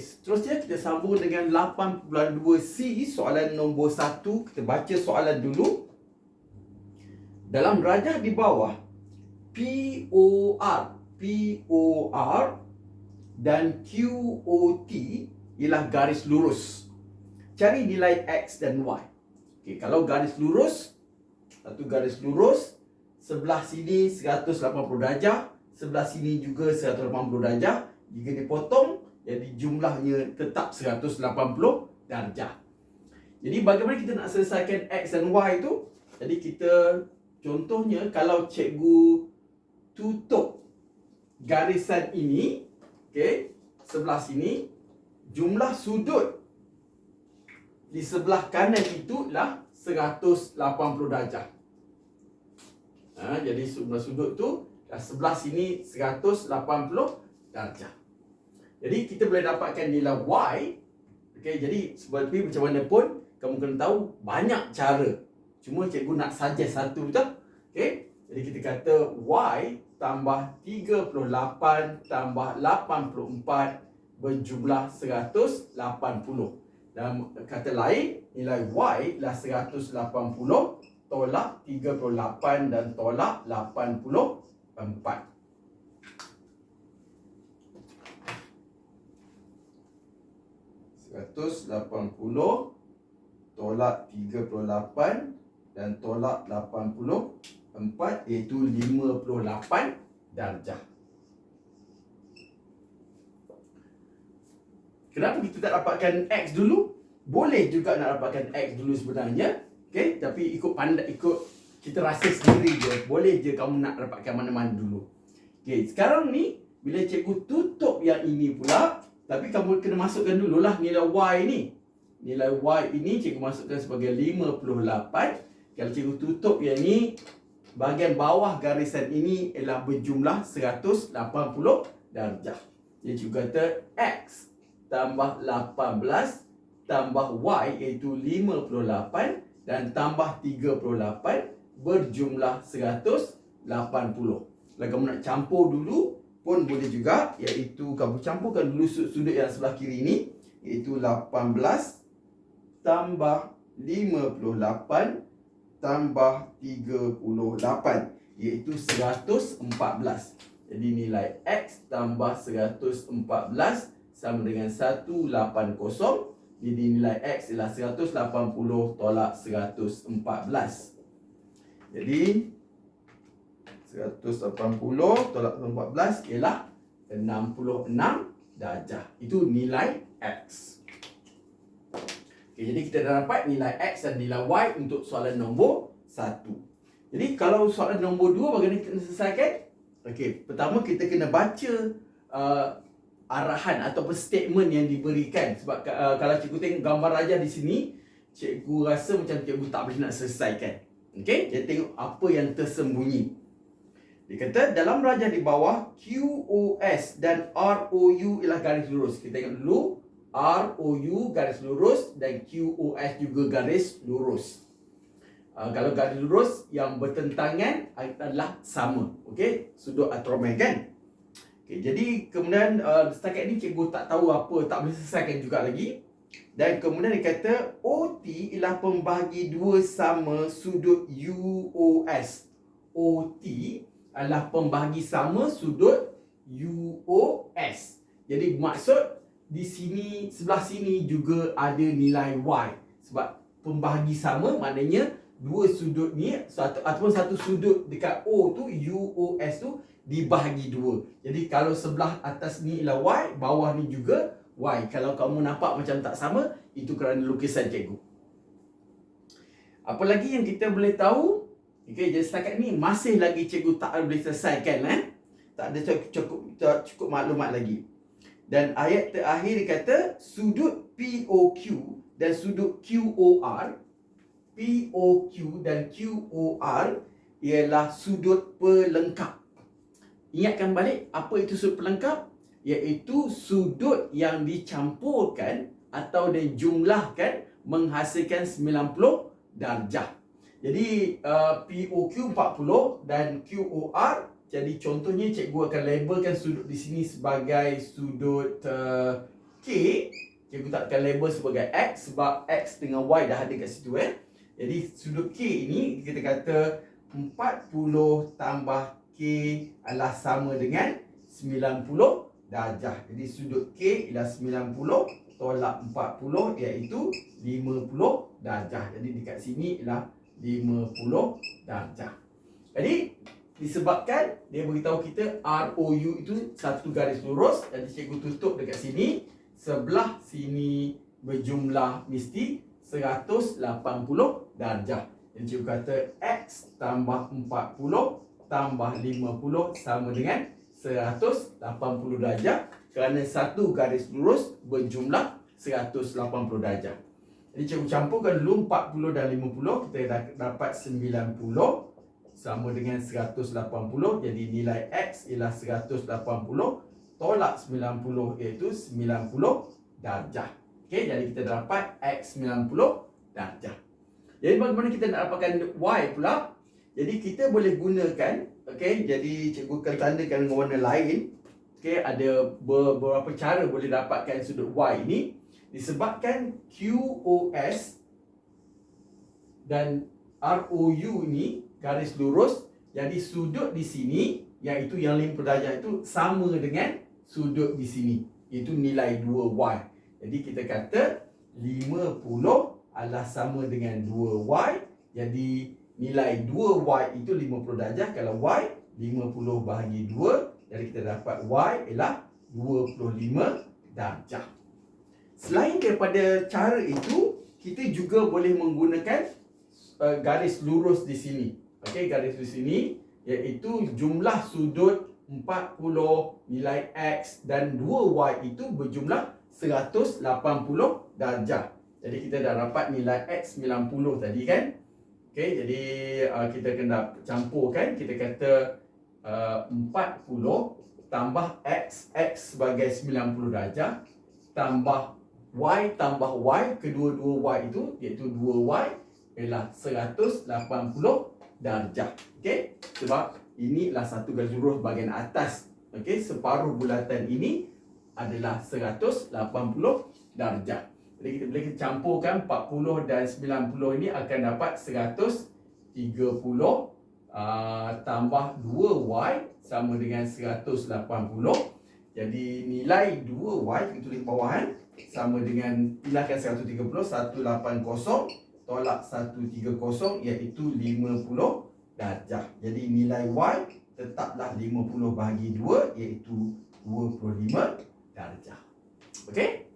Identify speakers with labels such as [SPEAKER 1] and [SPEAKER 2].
[SPEAKER 1] seterusnya kita sambung dengan 8.2C soalan nombor 1. Kita baca soalan dulu. Dalam rajah di bawah POR, POR dan QOT ialah garis lurus. Cari nilai X dan Y. Okey, kalau garis lurus, satu garis lurus, sebelah sini 180 darjah, sebelah sini juga 180 darjah. Jika dipotong, jadi jumlahnya tetap 180 darjah. Jadi bagaimana kita nak selesaikan X dan Y itu? Jadi kita contohnya kalau cikgu tutup garisan ini, okey, sebelah sini, jumlah sudut di sebelah kanan itu adalah 180 darjah. Ha, jadi sebelah sudut tu sebelah sini 180 darjah. Jadi kita boleh dapatkan nilai Y. Okay, jadi seperti macam mana pun kamu kena tahu banyak cara. Cuma cikgu nak saja satu betul? Okay, jadi kita kata Y tambah 38 tambah 84 berjumlah 180. Dalam kata lain, nilai Y adalah 180 tolak 38 dan tolak 84. Seratus lapan puluh tolak tiga puluh lapan dan tolak lapan puluh empat iaitu lima puluh lapan darjah. Kenapa kita tak dapatkan X dulu? Boleh juga nak dapatkan X dulu sebenarnya. Okay? Tapi ikut pandai, ikut kita rasa sendiri je. Boleh je kamu nak dapatkan mana-mana dulu. Okay, sekarang ni, bila cikgu tutup yang ini pula, tapi kamu kena masukkan dululah nilai Y ni. Nilai Y ini cikgu masukkan sebagai 58. Kalau cikgu tutup yang ni, bahagian bawah garisan ini ialah berjumlah 180 darjah. Jadi cikgu kata X tambah 18 tambah Y iaitu 58 dan tambah 38 berjumlah 180. Kalau kamu nak campur dulu pun boleh juga iaitu kamu campurkan dulu sudut yang sebelah kiri ini iaitu 18 tambah 58 tambah 38 iaitu 114. Jadi nilai X tambah 114 sama dengan 180 jadi nilai X ialah 180 tolak 114 jadi 180 tolak 114 ialah 66 darjah. Itu nilai X. Okay, jadi kita dah dapat nilai X dan nilai Y untuk soalan nombor 1 jadi kalau soalan nombor 2 bagaimana kita selesaikan? Okey, pertama kita kena baca uh, arahan ataupun statement yang diberikan. Sebab uh, kalau cikgu tengok gambar raja di sini cikgu rasa macam cikgu tak boleh nak selesaikan. Okey jadi tengok apa yang tersembunyi dia kata dalam raja di bawah QOS dan ROU ialah garis lurus. Kita tengok dulu ROU garis lurus dan QOS juga garis lurus. Uh, kalau garis lurus yang bertentangan adalah sama. Okey? Sudut atromen kan? Okay, jadi kemudian uh, setakat ini cikgu tak tahu apa, tak boleh selesaikan juga lagi. Dan kemudian dia kata OT ialah pembahagi dua sama sudut UOS. OT adalah pembahagi sama sudut UOS. Jadi maksud di sini sebelah sini juga ada nilai Y. Sebab pembahagi sama maknanya dua sudut ni satu ataupun satu sudut dekat O tu UOS tu dibahagi dua. Jadi kalau sebelah atas ni ialah Y, bawah ni juga Y. Kalau kamu nampak macam tak sama, itu kerana lukisan cikgu. Apa lagi yang kita boleh tahu? Okay, jadi setakat ni masih lagi cikgu tak boleh selesaikan. Eh? Tak ada cukup, cukup, maklumat lagi. Dan ayat terakhir kata, sudut POQ dan sudut QOR, POQ dan QOR ialah sudut pelengkap. Ingatkan balik apa itu sudut pelengkap iaitu sudut yang dicampurkan atau dijumlahkan menghasilkan 90 darjah. Jadi uh, POQ 40 dan QOR jadi contohnya cikgu akan labelkan sudut di sini sebagai sudut uh, K Cikgu takkan label sebagai X sebab X dengan Y dah ada kat situ eh. Jadi sudut K ini kita kata 40 tambah K adalah sama dengan 90 darjah. Jadi sudut K ialah 90 tolak 40 iaitu 50 darjah. Jadi dekat sini ialah 50 darjah. Jadi disebabkan dia beritahu kita ROU itu satu garis lurus jadi cikgu tutup dekat sini sebelah sini berjumlah mesti 180 darjah. Jadi cikgu kata X tambah 40 tambah 50 sama dengan 180 darjah kerana satu garis lurus berjumlah 180 darjah. Jadi cikgu campurkan dulu 40 dan 50 kita dapat 90 sama dengan 180 jadi nilai X ialah 180 tolak 90 iaitu 90 darjah. Okey, jadi kita dapat X 90 darjah. Jadi bagaimana kita nak dapatkan Y pula? Jadi kita boleh gunakan, okey, jadi cikgu akan tandakan dengan warna lain. Okey, ada beberapa cara boleh dapatkan sudut Y ini disebabkan QOS dan ROU ini garis lurus jadi sudut di sini iaitu yang 50 darjah itu sama dengan sudut di sini itu nilai 2y. Jadi kita kata 50 adalah sama dengan 2y. Jadi nilai 2y itu 50 darjah kalau y 50 bahagi 2 jadi kita dapat y ialah 25 darjah. Selain daripada cara itu kita juga boleh menggunakan uh, garis lurus di sini. Okey garis di sini iaitu jumlah sudut 40 nilai X dan 2Y itu berjumlah 180 darjah. Jadi kita dah dapat nilai X 90 tadi kan. Okey, jadi uh, kita kena campurkan. Kita kata uh, 40 tambah X, X sebagai 90 darjah. Tambah Y tambah Y, kedua-dua Y itu iaitu 2Y ialah 180 darjah. Okey, sebab inilah satu garis lurus bahagian atas. Okey, separuh bulatan ini adalah 180 darjah. Jadi kita boleh campurkan 40 dan 90 ini akan dapat 130 uh, tambah 2y sama dengan 180. Jadi nilai 2y kita tulis bawahan sama dengan pindahkan 130 180 tolak 130 iaitu 50 darjah. Jadi nilai Y tetaplah 50 bahagi 2 iaitu 25 darjah. Okey?